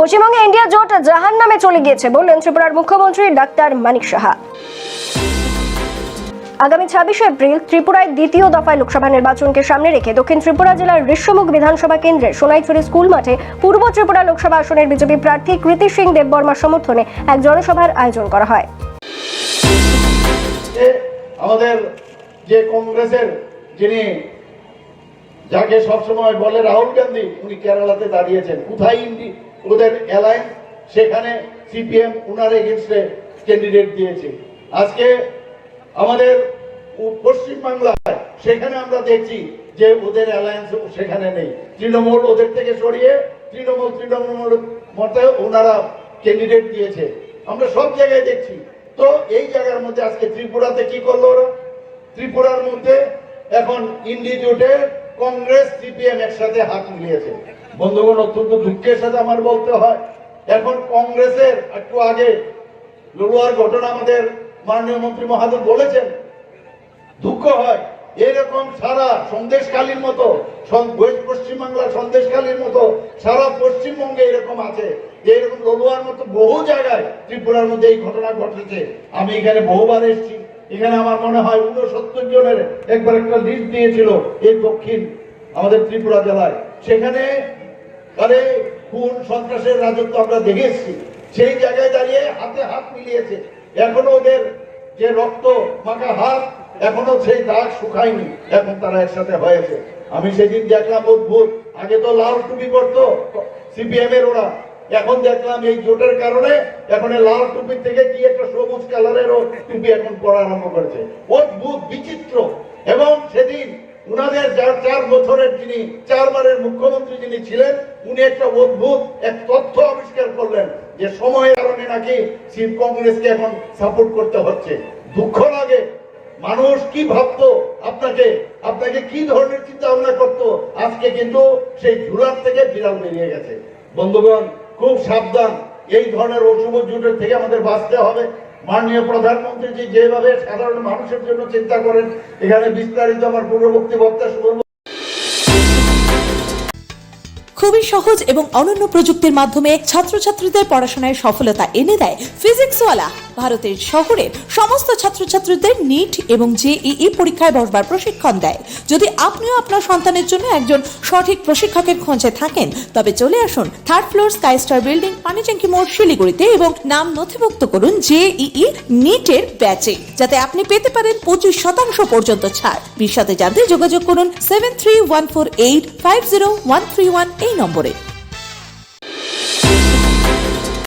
পশ্চিমবঙ্গে ইন্ডিয়া জোট জাহান নামে চলে গিয়েছে বললেন ত্রিপুরার মুখ্যমন্ত্রী ডাক্তার মানিক সাহা। আগামী ছাব্বিশে এপ্রিল ত্রিপুরায় দ্বিতীয় দফায় লোকসভা নির্বাচনকে সামনে রেখে দক্ষিণ ত্রিপুরা জেলার ঋষ্যমুখ বিধানসভা কেন্দ্রের সোনাইছড়ি স্কুল মাঠে পূর্ব ত্রিপুরা লোকসভা আসনের বিজেপি প্রার্থী কৃতি সিং দেববর্মার সমর্থনে এক জনসভার আয়োজন করা হয়। আমাদের যে কংগ্রেসের যিনি, যাকে সবসময় বলে রাহুল গান্ধী, উনি কেরালাতে দাঁড়িয়েছেন। কোথায় ওদের অ্যালায়েন্স সেখানে সিপিএম উনার এগেনস্টে ক্যান্ডিডেট দিয়েছে। আজকে আমাদের পশ্চিমবাংলায় সেখানে আমরা দেখছি যে ওদের অ্যালায়েন্স সেখানে নেই। তৃণমূল ওদের থেকে সরিয়ে তৃণমূল তৃণমূল মতে ওনারা ক্যান্ডিডেট দিয়েছে। আমরা সব জায়গায় দেখছি। তো এই জায়গার মধ্যে আজকে ত্রিপুরাতে কি করল ওরা? ত্রিপুরার মধ্যে এখন ইন্ডি জোটে কংগ্রেস সিপিএম একসাথে হাত মিলিয়েছে। বন্ধুগণ, অত্যন্ত দুঃখের সাথে আমার বলতে হয়, এখন কংগ্রেসের একটু আগে লড়ুয়ার ঘটনা আমাদের মাননীয় মন্ত্রী মহাদেব বলেছেন, দুঃখ হয়। এরকম সারা সন্দেশকালীর মতো ওয়েস্ট পশ্চিমবাংলার সন্দেশকালীর মতো, সারা পশ্চিমবঙ্গে এরকম আছে। এরকম লড়ুয়ার মতো বহু জায়গায় ত্রিপুরার মধ্যে এই ঘটনা ঘটেছে। আমি এখানে বহুবার এসেছি। এখানে আমার মনে হয় উনসত্তর জনের একবার একটা লিস্ট দিয়েছিল, এই দক্ষিণ আমাদের ত্রিপুরা জেলায়। সেখানে আরে খুন সন্ত্রাসের রাজত্ব আমরা দেখে এসেছি সেই জায়গায় দাঁড়িয়ে হাতে হাত মিলিয়েছে। এখনও ওদের যে রক্ত মাখা হাত, এখনও সেই দাগ শুকায়নি। এখন তারা একসাথে হয়েছে। আমি সেদিন দেখলাম অদ্ভুত। আগে তো লাল টুপি পরতো সিপিএম এর ওরা। এখন দেখলাম এই জোটের কারণে এখন লাল টুপি থেকে কি একটা সবুজ কালারেরও টুপি এখন পরা আরম্ভ করেছে। অদ্ভুত, বিচিত্র। এবং সেদিন উনাদের যার চার বছরের যিনি চারবারের মুখ্যমন্ত্রী যিনি ছিলেন, উনি একটা অদ্ভুত এক তথ্য আবিষ্কার করলেন যে সময়ের কারণে নাকি শিব কংগ্রেসকে এখন সাপোর্ট করতে হচ্ছে। দুঃখ লাগে। মানুষ কি ভাবতো? আপনাকে আপনাকে কি ধরনের চিন্তা ভাবনা করতো? আজকে কিন্তু সেই ঝুলার থেকে বিড়াল বেরিয়ে গেছে। বন্ধুগণ, খুব সাবধান। এই ধরনের অশুভ জুটের থেকে আমাদের বাঁচতে হবে। মাননীয় প্রধানমন্ত্রী যেভাবে সাধারণ মানুষের জন্য চিন্তা করেন, এখানে বিস্তারিত আমার পূর্ববর্তী বক্তা শুভেন্দু খুবই সহজ এবং অনন্য প্রযুক্তির মাধ্যমে ছাত্রছাত্রীদের পড়াশোনায় সফলতা এনে দেয় ফিজিক্সওয়ালা। ভারতের শহরের সমস্ত ছাত্রছাত্রীদের নিট এবং জেইই পরীক্ষায় বসবার প্রশিক্ষণ দেয়। যদি আপনিও আপনার সন্তানের জন্য একজন সঠিক প্রশিক্ষকের খোঁজে থাকেন, তবে চলে আসুন third floor sky star building Panitanki মোড় শিলিগুড়িতে এবং নাম নথিভুক্ত করুন জেইই নিটের ব্যাচে, যাতে আপনি পেতে পারেন পঁচিশ শতাংশ পর্যন্ত ছাড়। বিশদে জানতে যোগাযোগ করুন seven three one four eight five zero one three one এই নম্বরে।